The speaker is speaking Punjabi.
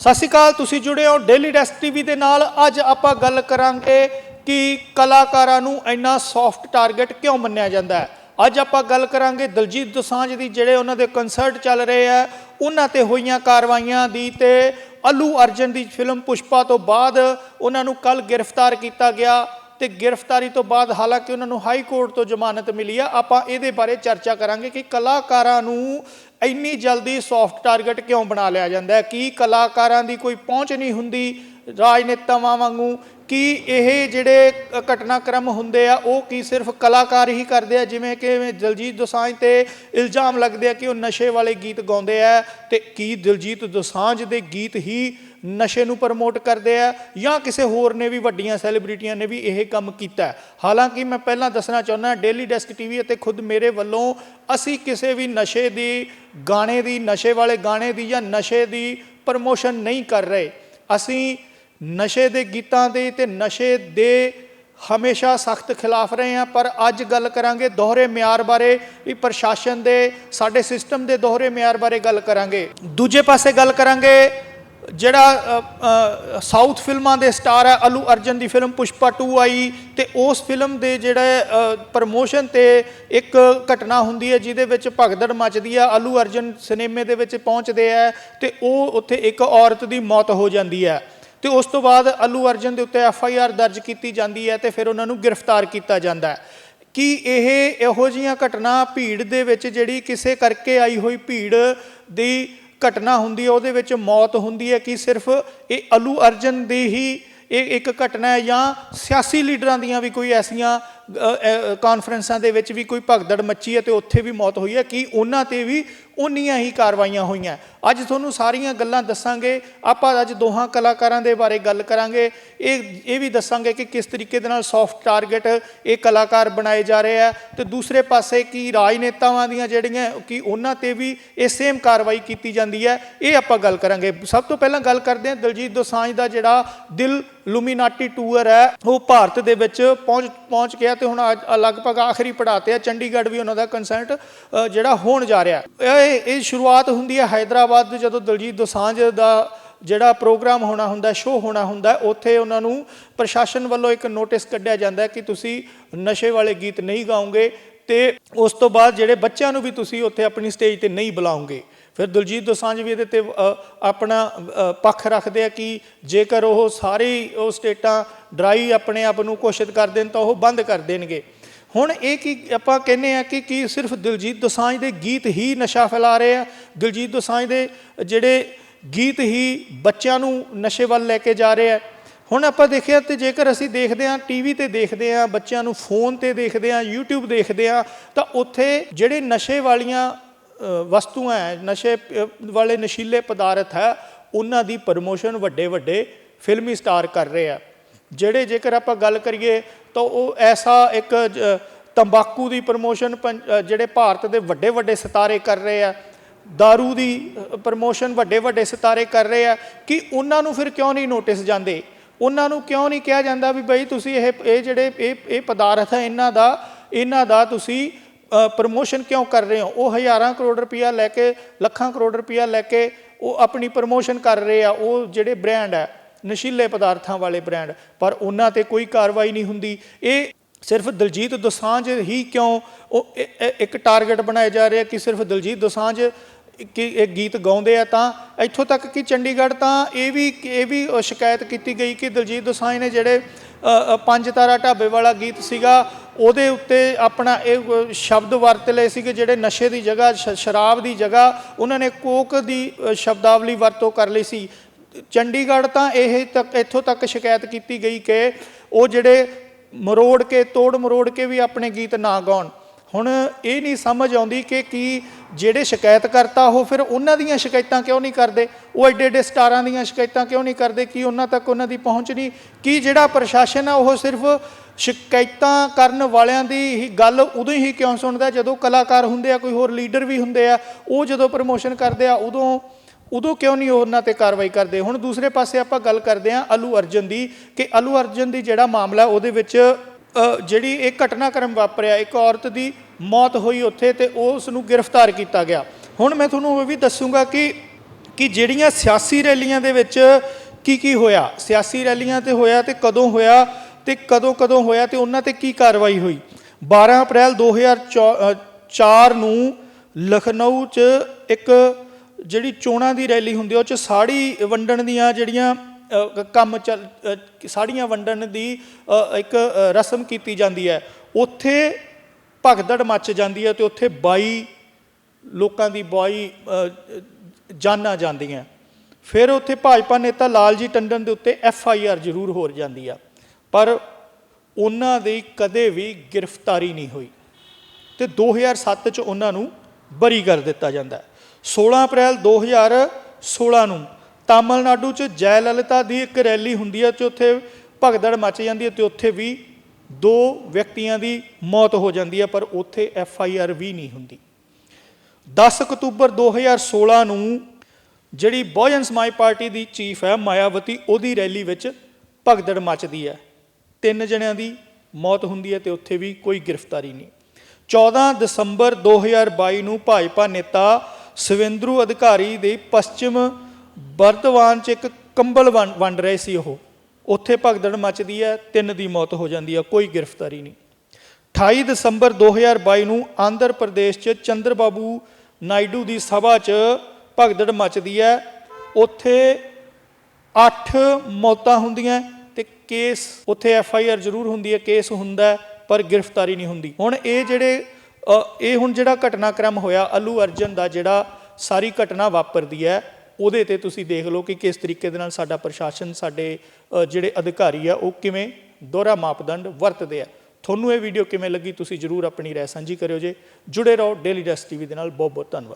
ਸਤਿ ਸ਼੍ਰੀ ਅਕਾਲ, ਤੁਸੀਂ ਜੁੜੇ ਹੋ ਡੇਲੀ ਡੈਸਕ ਟੀਵੀ ਦੇ ਨਾਲ। ਅੱਜ ਆਪਾਂ ਗੱਲ ਕਰਾਂਗੇ ਕਿ ਕਲਾਕਾਰਾਂ ਨੂੰ ਇੰਨਾ ਸੌਫਟ ਟਾਰਗੇਟ ਕਿਉਂ ਮੰਨਿਆ ਜਾਂਦਾ ਹੈ। ਅੱਜ ਆਪਾਂ ਗੱਲ ਕਰਾਂਗੇ ਦਲਜੀਤ ਦੋਸਾਂਝ ਦੀ, ਜਿਹੜੇ ਉਹਨਾਂ ਦੇ ਕਨਸਰਟ ਚੱਲ ਰਹੇ ਆ ਉਹਨਾਂ ਤੇ ਹੋਈਆਂ ਕਾਰਵਾਈਆਂ ਦੀ ਤੇ ਅਲੂ ਅਰਜਨ ਦੀ ਫਿਲਮ ਪੁਸ਼ਪਾ ਤੋਂ ਬਾਅਦ ਉਹਨਾਂ ਨੂੰ ਕੱਲ ਗ੍ਰਿਫਤਾਰ ਕੀਤਾ ਗਿਆ ਤੇ ਗ੍ਰਿਫਤਾਰੀ ਤੋਂ ਬਾਅਦ ਹਾਲਾਂਕਿ ਉਹਨਾਂ ਨੂੰ ਹਾਈ ਕੋਰਟ ਤੋਂ ਜ਼ਮਾਨਤ ਮਿਲੀ ਆ ਆਪਾਂ ਇਹਦੇ ਬਾਰੇ ਚਰਚਾ ਕਰਾਂਗੇ ਕਿ ਕਲਾਕਾਰਾਂ ਨੂੰ ਇੰਨੀ ਜਲਦੀ ਸੌਫਟ ਟਾਰਗੇਟ ਕਿਉਂ ਬਣਾ ਲਿਆ ਜਾਂਦਾ ਹੈ? ਕੀ ਕਲਾਕਾਰਾਂ ਦੀ ਕੋਈ ਪਹੁੰਚ ਨਹੀਂ ਹੁੰਦੀ ਰਾਜਨੇਤਾਵਾਂ ਵਾਂਗੂ? ਕੀ ਇਹ ਜਿਹੜੇ ਘਟਨਾਕ੍ਰਮ ਹੁੰਦੇ ਆ, ਉਹ ਕੀ ਸਿਰਫ ਕਲਾਕਾਰ ਹੀ ਕਰਦੇ ਆ? ਜਿਵੇਂ ਕਿ ਦਲਜੀਤ ਦੋਸਾਂਝ ਤੇ ਇਲਜ਼ਾਮ ਲੱਗਦੇ ਆ ਕਿ ਉਹ ਨਸ਼ੇ ਵਾਲੇ ਗੀਤ ਗਾਉਂਦੇ ਆ ਤੇ ਕੀ ਦਿਲਜੀਤ ਦੋਸਾਂਝ ਦੇ ਗੀਤ ਹੀ ਨਸ਼ੇ ਨੂੰ ਪ੍ਰਮੋਟ ਕਰਦੇ ਆ ਜਾਂ ਕਿਸੇ ਹੋਰ ਨੇ ਵੀ ਵੱਡੀਆਂ ਸੈਲੀਬ੍ਰਿਟੀਆਂ ਨੇ ਵੀ ਇਹ ਕੰਮ ਕੀਤਾ ਹਾਲਾਂਕਿ ਮੈਂ ਪਹਿਲਾਂ ਦੱਸਣਾ ਚਾਹੁੰਦਾ ਡੇਲੀ ਡੈਸਕ ਟੀਵੀ ਅਤੇ ਖੁਦ ਮੇਰੇ ਵੱਲੋਂ ਅਸੀਂ ਕਿਸੇ ਵੀ ਨਸ਼ੇ ਦੀ, ਗਾਣੇ ਦੀ, ਨਸ਼ੇ ਵਾਲੇ ਗਾਣੇ ਦੀ ਜਾਂ ਨਸ਼ੇ ਦੀ ਪ੍ਰਮੋਸ਼ਨ ਨਹੀਂ ਕਰ ਰਹੇ। ਅਸੀਂ ਨਸ਼ੇ ਦੇ ਗੀਤਾਂ ਦੇ ਤੇ ਨਸ਼ੇ ਦੇ ਹਮੇਸ਼ਾ ਸਖਤ ਖਿਲਾਫ ਰਹੇ ਹਾਂ, ਪਰ ਅੱਜ ਗੱਲ ਕਰਾਂਗੇ ਦੋਹਰੇ ਮਿਆਰ ਬਾਰੇ, ਵੀ ਪ੍ਰਸ਼ਾਸਨ ਦੇ, ਸਾਡੇ ਸਿਸਟਮ ਦੇ ਦੋਹਰੇ ਮਿਆਰ ਬਾਰੇ ਗੱਲ ਕਰਾਂਗੇ। ਦੂਜੇ ਪਾਸੇ ਗੱਲ ਕਰਾਂਗੇ ਜਿਹੜਾ ਸਾਊਥ ਫਿਲਮਾਂ ਦੇ ਸਟਾਰ ਹੈ, ਅਲੂ ਅਰਜਨ ਦੀ ਫਿਲਮ ਪੁਸ਼ਪਾ 2 ਆਈ ਤੇ ਉਸ ਫਿਲਮ ਦੇ ਜਿਹੜਾ ਪ੍ਰਮੋਸ਼ਨ ਤੇ ਇੱਕ ਘਟਨਾ ਹੁੰਦੀ ਹੈ, ਜਿਹਦੇ ਵਿੱਚ ਭਗਦੜ ਮਚਦੀ ਹੈ ਅਲੂ ਅਰਜਨ ਸਿਨੇਮੇ ਦੇ ਵਿੱਚ ਪਹੁੰਚਦੇ ਆ ਤੇ ਉਹ ਉੱਥੇ ਇੱਕ ਔਰਤ ਦੀ ਮੌਤ ਹੋ ਜਾਂਦੀ ਹੈ। ਤੇ ਉਸ ਤੋਂ ਬਾਅਦ ਅਲੂ ਅਰਜਨ ਦੇ ਉੱਤੇ ਐਫ ਆਈ ਆਰ ਦਰਜ ਕੀਤੀ ਜਾਂਦੀ ਹੈ ਤੇ ਫਿਰ ਉਹਨਾਂ ਨੂੰ ਗ੍ਰਿਫਤਾਰ ਕੀਤਾ ਜਾਂਦਾ ਹੈ। ਕਿ ਇਹ ਇਹੋ ਜੀਆਂ ਘਟਨਾ ਭੀੜ ਦੇ ਵਿੱਚ ਜਿਹੜੀ ਕਿਸੇ ਕਰਕੇ ਆਈ ਹੋਈ ਭੀੜ ਦੀ ਘਟਨਾ ਹੁੰਦੀ ਹੈ, ਉਹਦੇ ਵਿੱਚ ਮੌਤ ਹੁੰਦੀ ਹੈ ਕਿ ਸਿਰਫ ਇਹ ਅਲੂ ਅਰਜਨ ਦੀ ਹੀ ਇਹ ਇੱਕ ਘਟਨਾ ਹੈ ਜਾਂ ਸਿਆਸੀ ਲੀਡਰਾਂ ਦੀਆਂ ਵੀ ਕੋਈ ਐਸੀਆਂ ਕਾਨਫਰੰਸਾਂ ਦੇ ਵਿੱਚ ਵੀ ਕੋਈ ਭਗਦੜ ਮੱਚੀ ਹੈ ਤੇ ਉੱਥੇ ਵੀ ਮੌਤ ਹੋਈ ਹੈ ਕਿ ਉਹਨਾਂ ਤੇ ਵੀ ਉਨੀਆਂ ਹੀ ਕਾਰਵਾਈਆਂ ਹੋਈਆਂ। ਅੱਜ ਤੁਹਾਨੂੰ ਸਾਰੀਆਂ ਗੱਲਾਂ ਦੱਸਾਂਗੇ। ਆਪਾਂ ਅੱਜ ਦੋਹਾਂ ਕਲਾਕਾਰਾਂ ਦੇ ਬਾਰੇ ਗੱਲ ਕਰਾਂਗੇ। ਇਹ ਇਹ ਵੀ ਦੱਸਾਂਗੇ ਕਿ ਕਿਸ ਤਰੀਕੇ ਦੇ ਨਾਲ ਸੌਫਟ ਟਾਰਗੇਟ ਇਹ ਕਲਾਕਾਰ ਬਣਾਏ ਜਾ ਰਹੇ ਆ। ਤੇ ਦੂਸਰੇ ਪਾਸੇ ਕੀ ਰਾਜਨੇਤਾਵਾਂ ਦੀਆਂ ਜਿਹੜੀਆਂ, ਕਿ ਉਹਨਾਂ ਤੇ ਵੀ ਇਹ ਸੇਮ ਕਾਰਵਾਈ ਕੀਤੀ ਜਾਂਦੀ ਹੈ। ਇਹ ਆਪਾਂ ਗੱਲ ਕਰਾਂਗੇ। ਸਭ ਤੋਂ ਪਹਿਲਾਂ ਗੱਲ ਕਰਦੇ ਹਾਂ ਦਲਜੀਤ ਦੋਸਾਂਝ ਦਾ ਜਿਹੜਾ ਦਿਲ ਲੂਮੀਨਾਟੀ ਟੂਰ ਹੈ, ਉਹ ਭਾਰਤ ਦੇ ਵਿੱਚ ਪਹੁੰਚ ਪਹੁੰਚ ਗਿਆ ਤੇ ਹੁਣ ਅੱਜ ਲਗਭਗ ਆਖਰੀ ਪੜਾਅ ਤੇ ਆ। ਚੰਡੀਗੜ੍ਹ ਵੀ ਉਹਨਾਂ ਦਾ ਕੰਸਰਟ ਜਿਹੜਾ ਹੋਣ ਜਾ ਰਿਹਾ। ਇਹ ਸ਼ੁਰੂਆਤ ਹੁੰਦੀ ਹੈ ਹైదరాబాద్ ਦੇ ਜਦੋਂ ਦਲਜੀਤ ਦੋਸਾਂਝ ਦਾ ਜਿਹੜਾ ਪ੍ਰੋਗਰਾਮ ਹੋਣਾ ਹੁੰਦਾ, ਸ਼ੋਅ ਹੋਣਾ ਹੁੰਦਾ, ਉੱਥੇ ਉਹਨਾਂ ਨੂੰ ਪ੍ਰਸ਼ਾਸਨ ਵੱਲੋਂ ਇੱਕ ਨੋਟਿਸ ਕੱਢਿਆ ਜਾਂਦਾ ਕਿ ਤੁਸੀਂ ਨਸ਼ੇ ਵਾਲੇ ਗੀਤ ਨਹੀਂ ਗਾਉਂਗੇ ਤੇ ਉਸ ਤੋਂ ਬਾਅਦ ਜਿਹੜੇ ਬੱਚਿਆਂ ਨੂੰ ਵੀ ਤੁਸੀਂ ਉੱਥੇ ਆਪਣੀ ਸਟੇਜ ਤੇ ਨਹੀਂ ਬੁਲਾਉਂਗੇ ਫਿਰ ਦਲਜੀਤ ਦੋਸਾਂਝ ਵੀ ਇਹਦੇ ਤੇ ਆਪਣਾ ਪੱਖ ਰੱਖਦੇ ਆ ਕਿ ਜੇਕਰ ਉਹ ਸਾਰੇ ਉਹ ਸਟੇਟਾਂ ਡਰਾਈ ਆਪਣੇ ਆਪ ਨੂੰ ਘੋਸ਼ਿਤ ਕਰਦੇ ਨੇ ਤਾਂ ਉਹ ਬੰਦ ਕਰ ਦੇਣਗੇ। ਹੁਣ ਇਹ ਕੀ ਆਪਾਂ ਕਹਿੰਦੇ ਆ ਕਿ ਕੀ ਸਿਰਫ ਦਿਲਜੀਤ ਦੋਸਾਂਝ ਦੇ ਗੀਤ ਹੀ ਨਸ਼ਾ ਫੈਲਾ ਰਹੇ ਆ। ਦਿਲਜੀਤ ਦੋਸਾਂਝ ਦੇ ਜਿਹੜੇ ਗੀਤ ਹੀ ਬੱਚਿਆਂ ਨੂੰ ਨਸ਼ੇ ਵੱਲ ਲੈ ਕੇ ਜਾ ਰਹੇ ਆ। ਹੁਣ ਆਪਾਂ ਦੇਖਿਆ ਤੇ ਜੇਕਰ ਅਸੀਂ ਦੇਖਦੇ ਹਾਂ, ਟੀਵੀ ਤੇ ਦੇਖਦੇ ਹਾਂ, ਬੱਚਿਆਂ ਨੂੰ ਫੋਨ ਤੇ ਦੇਖਦੇ ਹਾਂ, YouTube ਦੇਖਦੇ ਹਾਂ, ਤਾਂ ਉੱਥੇ ਜਿਹੜੇ ਨਸ਼ੇ ਵਾਲੀਆਂ ਵਸਤੂਆਂ ਹੈ, ਨਸ਼ੇ ਵਾਲੇ ਨਸ਼ੀਲੇ ਪਦਾਰਥ ਹੈ, ਉਹਨਾਂ ਦੀ ਪ੍ਰਮੋਸ਼ਨ ਵੱਡੇ ਵੱਡੇ ਫਿਲਮੀ ਸਟਾਰ ਕਰ ਰਹੇ ਆ। ਜਿਹੜੇ ਜੇਕਰ ਆਪਾਂ ਗੱਲ ਕਰੀਏ ਤਾਂ ਉਹ ਐਸਾ ਇੱਕ ਜ- ਤੰਬਾਕੂ ਦੀ ਪ੍ਰਮੋਸ਼ਨ ਜਿਹੜੇ ਭਾਰਤ ਦੇ ਵੱਡੇ ਵੱਡੇ ਸਿਤਾਰੇ ਕਰ ਰਹੇ ਆ दारू ਦੀ ਪ੍ਰਮੋਸ਼ਨ ਵੱਡੇ ਵੱਡੇ ਸਿਤਾਰੇ ਕਰ ਰਹੇ ਆ, ਕਿ ਉਹਨਾਂ ਨੂੰ ਫਿਰ ਕਿਉਂ ਨਹੀਂ ਨੋਟਿਸ ਜਾਂਦੇ? ਉਹਨਾਂ ਨੂੰ ਕਿਉਂ ਨਹੀਂ ਕਿਹਾ ਜਾਂਦਾ ਵੀ ਬਈ ਤੁਸੀਂ ਇਹ ਇਹ ਜਿਹੜੇ, ਇਹ ਇਹ ਪਦਾਰਥ ਹੈ ਇਹਨਾਂ ਦਾ ਇਹਨਾਂ ਦਾ ਤੁਸੀਂ ਪ੍ਰਮੋਸ਼ਨ ਕਿਉਂ ਕਰ ਰਹੇ ਹੋ? ਉਹ ਹਜ਼ਾਰਾਂ ਕਰੋੜ ਰੁਪਇਆ ਲੈ ਕੇ, ਲੱਖਾਂ ਕਰੋੜ ਰੁਪਇਆ ਲੈ ਕੇ ਉਹ ਆਪਣੀ ਪ੍ਰਮੋਸ਼ਨ ਕਰ ਰਹੇ ਆ, ਉਹ ਜਿਹੜੇ ਬ੍ਰਾਂਡ ਹੈ ਨਸ਼ੀਲੇ ਪਦਾਰਥਾਂ ਵਾਲੇ ਬ੍ਰਾਂਡ, ਪਰ ਉਹਨਾਂ ਤੇ ਕੋਈ ਕਾਰਵਾਈ ਨਹੀਂ ਹੁੰਦੀ। ਇਹ ਸਿਰਫ ਦਲਜੀਤ ਦੋਸਾਂਝ ਹੀ ਕਿਉਂ ਉਹ ਇ- ਇੱਕ ਟਾਰਗੇਟ ਬਣਾਇਆ ਜਾ ਰਿਹਾ ਕਿ ਸਿਰਫ ਦਲਜੀਤ ਦੋਸਾਂਝ ਕਿ ਇਹ ਗੀਤ ਗਾਉਂਦੇ ਆ ਤਾਂ ਇੱਥੋਂ ਤੱਕ ਕਿ ਚੰਡੀਗੜ੍ਹ ਤਾਂ ਇਹ ਵੀ ਇਹ ਵੀ ਸ਼ਿਕਾਇਤ ਕੀਤੀ ਗਈ ਕਿ ਦਲਜੀਤ ਦੋਸਾਂਝ ਨੇ ਜਿਹੜੇ ਪੰਜ ਤਾਰਾ ਢਾਬੇ ਵਾਲਾ ਗੀਤ ਸੀਗਾ, ਉਹਦੇ ਉੱਤੇ ਆਪਣਾ ਇਹ ਸ਼ਬਦ ਵਰਤ ਲਏ ਸੀਗੇ ਜਿਹੜੇ ਨਸ਼ੇ ਦੀ ਜਗ੍ਹਾ, ਸ਼- ਸ਼ਰਾਬ ਦੀ ਜਗ੍ਹਾ, ਉਹਨਾਂ ਨੇ ਕੋਕ ਦੀ ਸ਼ਬਦਾਵਲੀ ਵਰਤੋਂ ਕਰ ਲਈ ਸੀ। ਚੰਡੀਗੜ੍ਹ ਤਾਂ ਇਹ ਤੱਕ, ਇੱਥੋਂ ਤੱਕ ਸ਼ਿਕਾਇਤ ਕੀਤੀ ਗਈ ਕਿ ਉਹ ਜਿਹੜੇ ਮਰੋੜ ਕੇ, ਤੋੜ ਮਰੋੜ ਕੇ ਵੀ ਆਪਣੇ ਗੀਤ ਨਾ ਗਾਉਣ। ਹੁਣ ਇਹ ਨਹੀਂ ਸਮਝ ਆਉਂਦੀ ਕਿ ਕੀ ਜਿਹੜੇ ਸ਼ਿਕਾਇਤ ਕਰਤਾ ਉਹ ਫਿਰ ਉਹਨਾਂ ਦੀਆਂ ਸ਼ਿਕਾਇਤਾਂ ਕਿਉਂ ਨਹੀਂ ਕਰਦੇ? ਉਹ ਐਡੇ ਐਡੇ ਸਟਾਰਾਂ ਦੀਆਂ ਸ਼ਿਕਾਇਤਾਂ ਕਿਉਂ ਨਹੀਂ ਕਰਦੇ? ਕੀ ਉਹਨਾਂ ਤੱਕ ਉਹਨਾਂ ਦੀ ਪਹੁੰਚ ਨਹੀਂ? ਕੀ ਜਿਹੜਾ ਪ੍ਰਸ਼ਾਸਨ ਆ ਉਹ ਸਿਰਫ ਸ਼ਿਕਾਇਤਾਂ ਕਰਨ ਵਾਲਿਆਂ ਦੀ ਹੀ ਗੱਲ ਉਦੋਂ ਹੀ ਕਿਉਂ ਸੁਣਦਾ? ਜਦੋਂ ਕਲਾਕਾਰ ਹੁੰਦੇ ਆ, ਕੋਈ ਹੋਰ ਲੀਡਰ ਵੀ ਹੁੰਦੇ ਆ, ਉਹ ਜਦੋਂ ਪ੍ਰਮੋਸ਼ਨ ਕਰਦੇ ਆ, ਉਦੋਂ ਉਦੋਂ ਕਿਉਂ ਨਹੀਂ ਉਹਨਾਂ ਤੇ ਕਾਰਵਾਈ ਕਰਦੇ? ਹੁਣ ਦੂਸਰੇ ਪਾਸੇ ਆਪਾਂ ਗੱਲ ਕਰਦੇ ਹਾਂ ਅਲੂ ਅਰਜਨ ਦੀ, ਕਿ ਅਲੂ ਅਰਜਨ ਦੀ ਜਿਹੜਾ ਮਾਮਲਾ ਉਹਦੇ ਵਿੱਚ ਜਿਹੜੀ ਇਹ ਘਟਨਾਕ੍ਰਮ ਵਾਪਰਿਆ, ਇੱਕ ਔਰਤ ਦੀ ਮੌਤ ਹੋਈ ਉੱਥੇ ਤੇ ਉਸ ਨੂੰ ਗ੍ਰਿਫਤਾਰ ਕੀਤਾ ਗਿਆ। ਹੁਣ ਮੈਂ ਤੁਹਾਨੂੰ ਇਹ ਵੀ ਦੱਸੂਗਾ ਕਿ ਕਿ ਜਿਹੜੀਆਂ ਸਿਆਸੀ ਰੈਲੀਆਂ ਦੇ ਵਿੱਚ ਕੀ ਕੀ ਹੋਇਆ? ਸਿਆਸੀ ਰੈਲੀਆਂ ਤੇ ਹੋਇਆ ਤੇ ਕਦੋਂ ਹੋਇਆ ਤੇ ਕਦੋਂ ਕਦੋਂ ਹੋਇਆ ਤੇ ਉਹਨਾਂ ਤੇ ਕੀ ਕਾਰਵਾਈ ਹੋਈ? 12 ਅਪ੍ਰੈਲ 2004 ਨੂੰ ਲਖਨਊ 'ਚ ਇੱਕ ਜਿਹੜੀ ਚੋਣਾਂ ਦੀ ਰੈਲੀ ਹੁੰਦੀ ਆ, ਉਹ 'ਚ ਸਾੜੀ ਵੰਡਣ ਦੀਆਂ ਜਿਹੜੀਆਂ ਕੰਮ ਚੱਲ ਸਾੜੀਆਂ ਵੰਡਣ ਦੀ ਇੱਕ ਰਸਮ ਕੀਤੀ ਜਾਂਦੀ ਹੈ। ਉੱਥੇ ਭਗਦੜ ਮੱਚ ਜਾਂਦੀ ਹੈ ਤੇ ਉੱਥੇ 22 ਲੋਕਾਂ ਦੀ 22 ਜਾਨਾਂ ਜਾਂਦੀਆਂ। ਫਿਰ ਉੱਥੇ ਭਾਜਪਾ ਨੇਤਾ ਲਾਲਜੀ ਟੰਡਨ ਦੇ ਉੱਤੇ ਐਫ ਆਈ ਆਰ ਜ਼ਰੂਰ ਹੋ ਜਾਂਦੀ ਆ। ਪਰ ਉਹਨਾਂ ਦੀ ਕਦੇ ਵੀ ਗ੍ਰਿਫਤਾਰੀ ਨਹੀਂ ਹੋਈ। ਤੇ 2007 ਚ ਉਹਨਾਂ ਨੂੰ ਬਰੀ ਕਰ ਦਿੱਤਾ ਜਾਂਦਾ ਹੈ। 16 ਅਪ੍ਰੈਲ 2016 ਨੂੰ ਤਾਮਿਲਨਾਡੂ ਚ ਜੈ ਲਲਿਤਾ ਦੀ ਇੱਕ ਰੈਲੀ ਹੁੰਦੀ ਹੈ ਤੇ ਉੱਥੇ ਭਗਦੜ ਮਚ ਜਾਂਦੀ ਹੈ ਤੇ ਉੱਥੇ ਵੀ ਦੋ ਵਿਅਕਤੀਆਂ ਦੀ ਮੌਤ ਹੋ ਜਾਂਦੀ ਹੈ, ਪਰ ਉੱਥੇ ਐਫ ਆਈ ਆਰ ਵੀ ਨਹੀਂ ਹੁੰਦੀ। 10 ਅਕਤੂਬਰ 2016 ਨੂੰ ਜਿਹੜੀ ਬਹੁਜਨ ਸਮਾਜ ਪਾਰਟੀ ਦੀ ਚੀਫ ਹੈ, ਮਾਇਆਵਤੀ, ਉਹਦੀ ਰੈਲੀ ਵਿੱਚ ਭਗਦੜ ਮਚਦੀ ਹੈ। ਤਿੰਨ ਜਣਿਆਂ ਦੀ ਮੌਤ ਹੁੰਦੀ ਹੈ ਤੇ ਉੱਥੇ ਵੀ ਕੋਈ ਗ੍ਰਿਫਤਾਰੀ ਨਹੀਂ। 14 ਦਸੰਬਰ 2022 ਨੂੰ ਭਾਜਪਾ ਨੇਤਾ ਸਵਿੰਦਰੂ ਅਧਿਕਾਰੀ ਦੇ ਪੱਛਮ ਬਰਦਵਾਨ 'ਚ ਇੱਕ ਕੰਬਲ ਵੰਡ ਵੰਡ ਰਹੇ ਸੀ ਉਹ। ਉੱਥੇ ਭਗਦੜ ਮਚਦੀ ਹੈ, ਤਿੰਨ ਦੀ ਮੌਤ ਹੋ ਜਾਂਦੀ ਹੈ, ਕੋਈ ਗ੍ਰਿਫਤਾਰੀ ਨਹੀਂ। 28 ਦਸੰਬਰ 2022 ਨੂੰ ਆਂਧਰ ਪ੍ਰਦੇਸ਼ 'ਚ ਚੰਦਰਬਾਬੂ ਨਾਇਡੂ ਦੀ ਸਭਾ 'ਚ ਭਗਦੜ ਮਚਦੀ ਹੈ। ਉੱਥੇ 8 ਮੌਤਾਂ ਹੁੰਦੀਆਂ ਤੇ ਕੇਸ, ਉੱਥੇ ਐਫ ਆਈ ਆਰ ਜ਼ਰੂਰ ਹੁੰਦੀ ਹੈ, ਕੇਸ ਹੁੰਦਾ ਪਰ ਗ੍ਰਿਫਤਾਰੀ ਨਹੀਂ ਹੁੰਦੀ। ਹੁਣ ਇਹ ਜਿਹੜੇ ਇਹ ਹੁਣ ਜਿਹੜਾ ਘਟਨਾਕ੍ਰਮ ਹੋਇਆ, ਅਲੂ ਅਰਜਨ ਦਾ ਜਿਹੜਾ ਸਾਰੀ ਘਟਨਾ ਵਾਪਰਦੀ ਹੈ, ਉਹਦੇ ਤੇ ਤੁਸੀਂ ਦੇਖ ਲਓ ਕਿ ਕਿਸ ਤਰੀਕੇ ਦੇ ਨਾਲ ਸਾਡਾ ਪ੍ਰਸ਼ਾਸਨ, ਸਾਡੇ ਜਿਹੜੇ ਅਧਿਕਾਰੀ ਆ, ਉਹ ਕਿਵੇਂ ਦੋਹਰਾ ਮਾਪਦੰਡ ਵਰਤਦੇ ਆ। ਤੁਹਾਨੂੰ ਇਹ ਵੀਡੀਓ ਕਿਵੇਂ ਲੱਗੀ, ਤੁਸੀਂ ਜਰੂਰ ਆਪਣੀ ਰਾਏ ਸਾਂਝੀ ਕਰਿਓ ਜੇ। ਜੁੜੇ ਰਹੋ ਡੇਲੀ ਡੈਸ ਟੀਵੀ ਦੇ ਨਾਲ। ਬਹੁਤ ਬਹੁਤ ਧੰਨਵਾਦ।